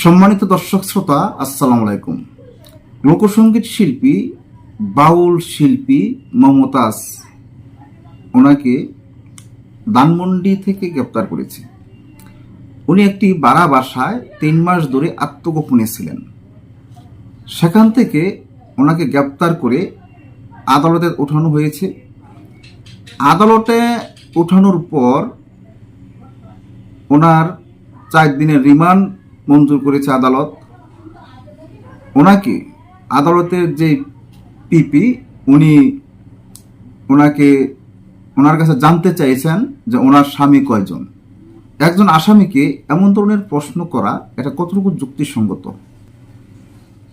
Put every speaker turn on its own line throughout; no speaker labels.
সম্মানিত দর্শক শ্রোতা, আসসালামু আলাইকুম। লোকসঙ্গীত শিল্পী বাউল শিল্পী মমতাজ ওনাকে দানমন্ডি থেকে গ্রেপ্তার করেছে। উনি একটি বাড়া বাসায় তিন মাস ধরে আত্মগোপনে ছিলেন। সেখান থেকে ওনাকে গ্রেপ্তার করে আদালতে ওঠানো হয়েছে। আদালতে ওঠানোর পর ওনার চার দিনের রিমান্ড মঞ্জুর করেছে আদালত। ওনাকে আদালতের যে পিপি, উনি ওনাকে, ওনার কাছে জানতে চাইছেন যে ওনার স্বামী কয়জন। একজন আসামিকে এমন ধরনের প্রশ্ন করা, এটা কতটুকু যুক্তিসঙ্গত?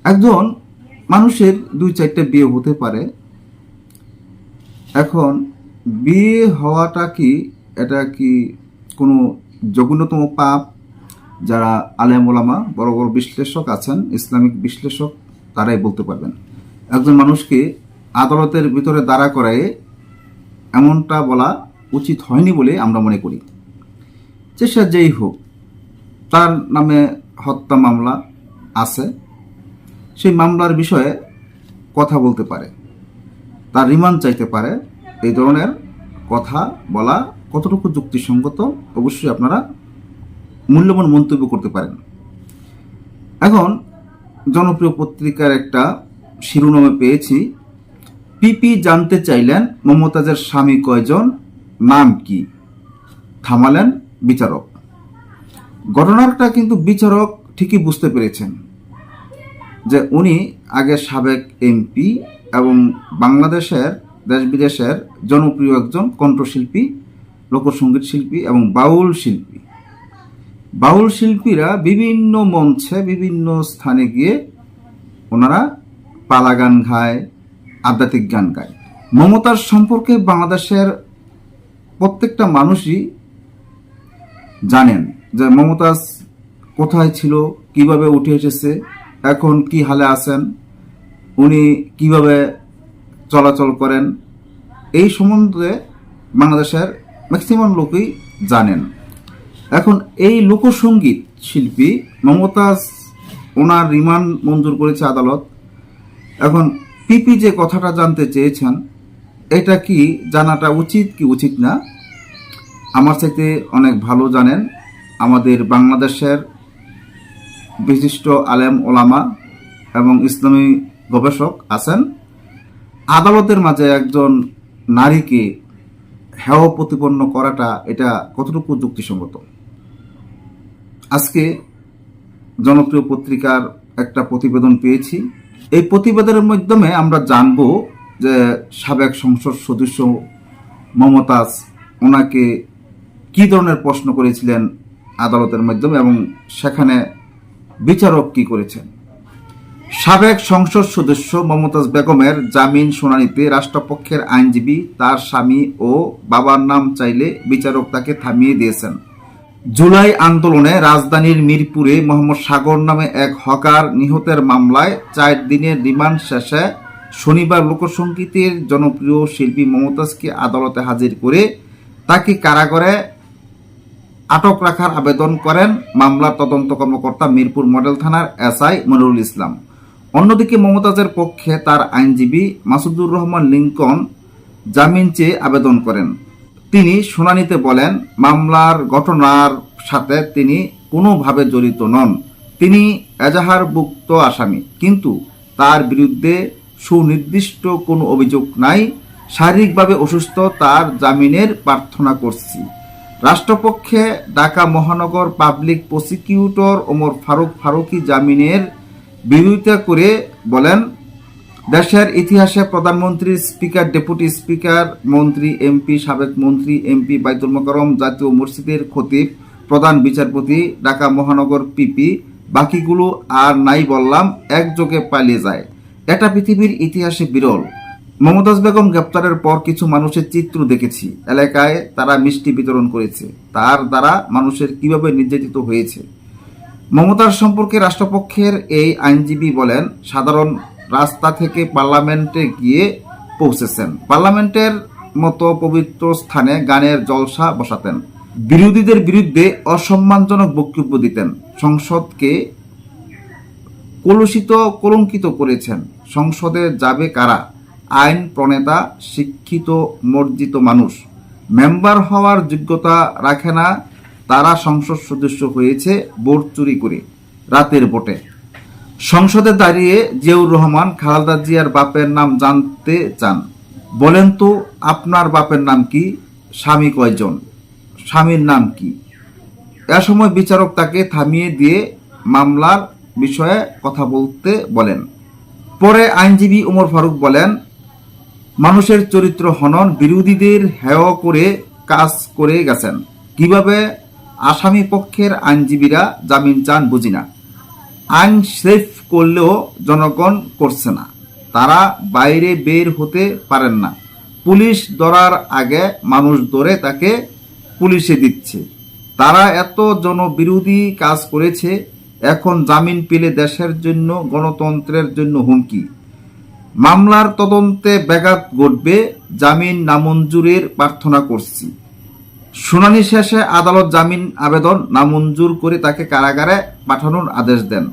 একজন মানুষের দুই চারটা বিয়ে হতে পারে। এখন বিয়ে হওয়াটা কি, এটা কি কোনো জঘন্যতম পাপ? যারা আলেম ওলামা, বড় বড় বিশ্লেষক আছেন, ইসলামিক বিশ্লেষক, তারাই বলতে পারবেন। একজন মানুষকে আদালতের ভিতরে দাঁড়া করায় এমনটা বলা উচিত হয়নি বলে আমরা মনে করি। যে যেই হোক, তার নামে হত্যা মামলা আছে, সেই মামলার বিষয়ে কথা বলতে পারে। তার রিমান্ড চাইতে পারে। এই ধরনের কথা বলা কতটুকু যুক্তিসঙ্গত, অবশ্যই আপনারা মূল্যবান মন্তব্য করতে পারেন। এখন জনপ্রিয় পত্রিকার একটা শিরোনামে পেয়েছি, পিপি জানতে চাইলেন মমতাজের স্বামী কয়জন, নাম কি? থামালেন বিচারক। ঘটনাটা কিন্তু বিচারক ঠিকই বুঝতে পেরেছেন যে উনি আগে সাবেক এমপি এবং বাংলাদেশের, দেশ বিদেশের জনপ্রিয় একজন কণ্ঠশিল্পী লোকসঙ্গীত শিল্পী এবং বাউল শিল্পী। বাউল শিল্পীরা বিভিন্ন মঞ্চে, বিভিন্ন স্থানে গিয়ে ওনারা পালা গান গায়, আধ্যাত্মিক গান গায়। মমতার সম্পর্কে বাংলাদেশের প্রত্যেকটা মানুষই জানেন যে মমতাজ কোথায় ছিল, কীভাবে উঠে এসেছে, এখন কি হালে আছেন, উনি কীভাবে চলাচল করেন, এই সম্বন্ধে বাংলাদেশের ম্যাক্সিমাম লোকই জানেন। এখন এই লোকসঙ্গীত শিল্পী মমতাজ, ওনার রিমান্ড মঞ্জুর করেছে আদালত। এখন পিপি যে কথাটা জানতে চেয়েছেন, এটা কি জানাটা উচিত কি উচিত না? আমার চাইতে অনেক ভালো জানেন আমাদের বাংলাদেশের বিশিষ্ট আলেম ওলামা এবং ইসলামী গবেষক আছেন। আদালতের মাঝে একজন নারীকে হেয় প্রতিপন্ন করাটা এটা কতটুকু যুক্তিসঙ্গত? আজকে জনপ্রিয় পত্রিকার একটা প্রতিবেদন পেয়েছি। এই প্রতিবেদনের মাধ্যমে আমরা জানব যে সাবেক সংসদ সদস্য মমতাজ ওনাকে কি ধরনের প্রশ্ন করেছিলেন আদালতের মাধ্যমে এবং সেখানে বিচারক কি করেছেন? সাবেক সংসদ সদস্য মমতাজ বেগমের জামিন শুনানিতে রাষ্ট্রপক্ষের আইনজীবী তার স্বামী ও বাবার নাম চাইলে বিচারক তাকে থামিয়ে দিয়েছেন। জুলাই আন্দোলনে রাজধানীর মিরপুরে মোহাম্মদ সাগর নামে এক হকার নিহতের মামলায় চার দিনের রিমান্ড শেষে শনিবার লোকসঙ্গীতের জনপ্রিয় শিল্পী মমতাজকে আদালতে হাজির করে তাকে কারাগারে আটক রাখার আবেদন করেন মামলার তদন্ত কর্মকর্তা মিরপুর মডেল থানার এসআই মনিরুল ইসলাম। অন্যদিকে মমতাজের পক্ষে তার আইনজীবী মাসুদুর রহমান লিঙ্কন জামিন চেয়ে আবেদন করেন। তিনি শুনানিতে বলেন, মামলার ঘটনার সাথে তিনি কোনোভাবে জড়িত নন। তিনি এজাহারভুক্ত আসামি, কিন্তু তার বিরুদ্ধে সুনির্দিষ্ট কোনো অভিযোগ নাই। শারীরিকভাবে অসুস্থ, তার জামিনের প্রার্থনা করছি। রাষ্ট্রপক্ষে ঢাকা মহানগর পাবলিক প্রসিকিউটর ওমর ফারুক ফারুকি জামিনের বিরোধিতা করে বলেন দেশের ইতিহাসে প্রধানমন্ত্রী স্পিকার, ডেপুটি স্পিকার, মন্ত্রী, এমপি, সাবেক মন্ত্রী, এমপি বাইতুল মোকারম জাতীয় মসজিদের খতিব, প্রধান বিচারপতি, ঢাকা মহানগর পিপি, বাকিগুলো আর নাই বললাম, একযোগে পালিয়ে যায়। এটা পৃথিবীর ইতিহাসে বিরল। মমতাজ বেগম গ্রেপ্তারের পর কিছু মানুষের চিত্র দেখেছি। এলাকায় তারা মিষ্টি বিতরণ করেছে। তার দ্বারা মানুষের কীভাবে নির্যাতিত হয়েছে? মমতার সম্পর্কে রাষ্ট্রপক্ষের এই আইনজীবী বলেন, সাধারণ রাস্তা থেকে পার্লামেন্টে গিয়ে পৌঁছেছেন। পার্লামেন্টের মতো পবিত্র স্থানে গানের জলসা বসাতেন। বিরোধীদের বিরুদ্ধে অসম্মানজনক বক্তব্য দিতেন। সংসদকে কলুষিত, কলঙ্কিত করেছেন। সংসদে যাবে কারা? আইন প্রণেতা, শিক্ষিত, মর্জিত মানুষ। মেম্বার হওয়ার যোগ্যতা রাখে না। তারা সংসদ সদস্য হয়েছে, ভোট চুরি করে, রাতের ভোটে। সংসদে দাঁড়িয়ে জিয়াউর রহমান, খালেদা জিয়ার বাপের নাম জানতে চান। বলেন তো, আপনার বাপের নাম কি? স্বামী কয়জন? স্বামীর নাম কি? এ সময় বিচারক তাকে থামিয়ে দিয়ে মামলার বিষয়ে কথা বলতে বলেন। পরে আইনজীবী ওমর ফারুক বলেন, মানুষের চরিত্র হনন, বিরোধীদের হেয় করে কাজ করে গেছেন। কীভাবে আসামি পক্ষের আইনজীবীরা জামিন চান বুঝি না। আইন সেফ করলেও জনগণ করছে না। তারা বাইরে বের হতে পারেন না। পুলিশ ধরার আগে মানুষ ধরে তাকে পুলিশে দিচ্ছে। তারা এত জনবিরোধী কাজ করেছে, এখন জামিন পেলে দেশের জন্য, গণতন্ত্রের জন্য হুমকি। মামলার তদন্তে ব্যাঘাত ঘটবে, জামিন নামঞ্জুরের প্রার্থনা করছি। শুনানি শেষে আদালত জামিন আবেদন নামঞ্জুর করে তাকে কারাগারে পাঠানোর আদেশ দেন।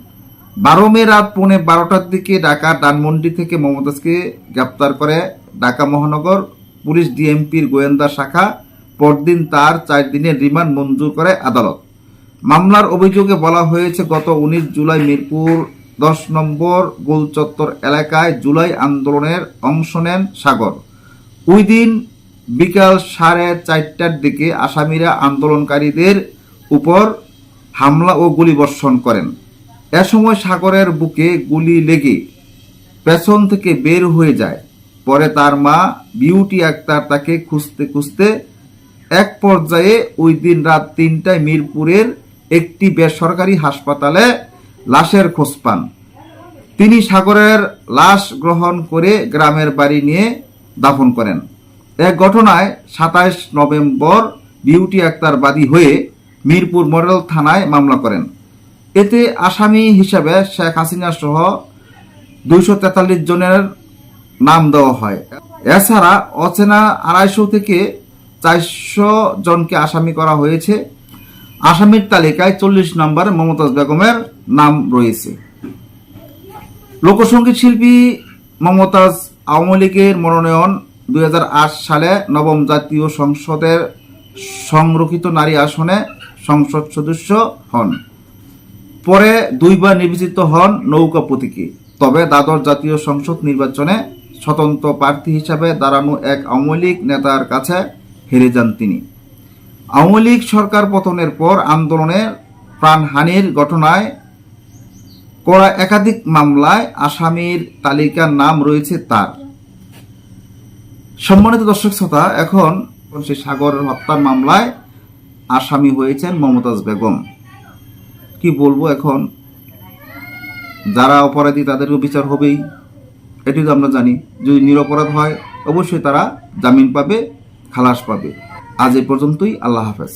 বারো মে রাত পৌনে বারোটার দিকে ঢাকা ডানমন্ডি থেকে মমতাজকে গ্রেপ্তার করে ঢাকা মহানগর পুলিশ ডিএমপির গোয়েন্দা শাখা। পরদিন তার চার দিনের রিমান্ড মঞ্জুর করে আদালত। মামলার অভিযোগে বলা হয়েছে, গত উনিশ জুলাই মিরপুর দশ নম্বর গোলচত্বর এলাকায় জুলাই আন্দোলনের অংশ নেন সাগর। ওই দিন বিকাল সাড়ে চারটার দিকে আসামিরা আন্দোলনকারীদের উপর হামলা ও গুলিবর্ষণ করেন। এ সময় সাগরের বুকে গুলি লেগে পেছন থেকে বের হয়ে যায়। পরে তার মা, বিউটি আক্তার তাকে খুঁজতে খুঁজতে এক পর্যায়ে ওই দিন রাত তিনটায় মিরপুরের একটি বেসরকারি হাসপাতালে লাশের খোঁজ পান। তিনি সাগরের লাশ গ্রহণ করে গ্রামের বাড়ি নিয়ে দাফন করেন। এক ঘটনায় সাতাইশ নভেম্বর বিউটি আক্তার বাদী হয়ে মিরপুর মডেল থানায় মামলা করেন। এতে আসামি হিসেবে শেখ হাসিনা সহ দুইশো তেতাল্লিশ জনের নাম দেওয়া হয়। এছাড়া অচেনা আড়াইশো থেকে চারশো জনকে আসামি করা হয়েছে। আসামির তালিকায় চল্লিশ নম্বরে মমতাজ বেগমের নাম রয়েছে। লোকসঙ্গীত শিল্পী মমতাজ আওয়ামী লীগের মনোনয়ন দুই হাজার আট সালে নবম জাতীয় সংসদের সংরক্ষিত নারী আসনে সংসদ সদস্য হন। পরে দুইবার নির্বাচিত হন নৌকা প্রতীকে। তবে দ্বাদশ জাতীয় সংসদ নির্বাচনে স্বতন্ত্র প্রার্থী হিসাবে দাঁড়ানো এক আওয়ামী লীগ নেতার কাছে হেরে যান তিনি। আওয়ামী লীগ সরকার পতনের পর আন্দোলনের প্রাণহানির ঘটনায় করা একাধিক মামলায় আসামির তালিকার নাম রয়েছে তার। সম্মানিত দর্শক শ্রোতা, এখন সেই সাগর হত্যার মামলায় আসামি হয়েছেন মমতাজ বেগম। কি বলব এখন? যারা অপরাধী তাদেরও বিচার হবেই। এটি তো আমরা জানি। যদি নিরপরাধ হয়, অবশ্যই তারা জামিন পাবে, খালাস পাবে। আজ এ পর্যন্তই, আল্লাহ হাফেজ।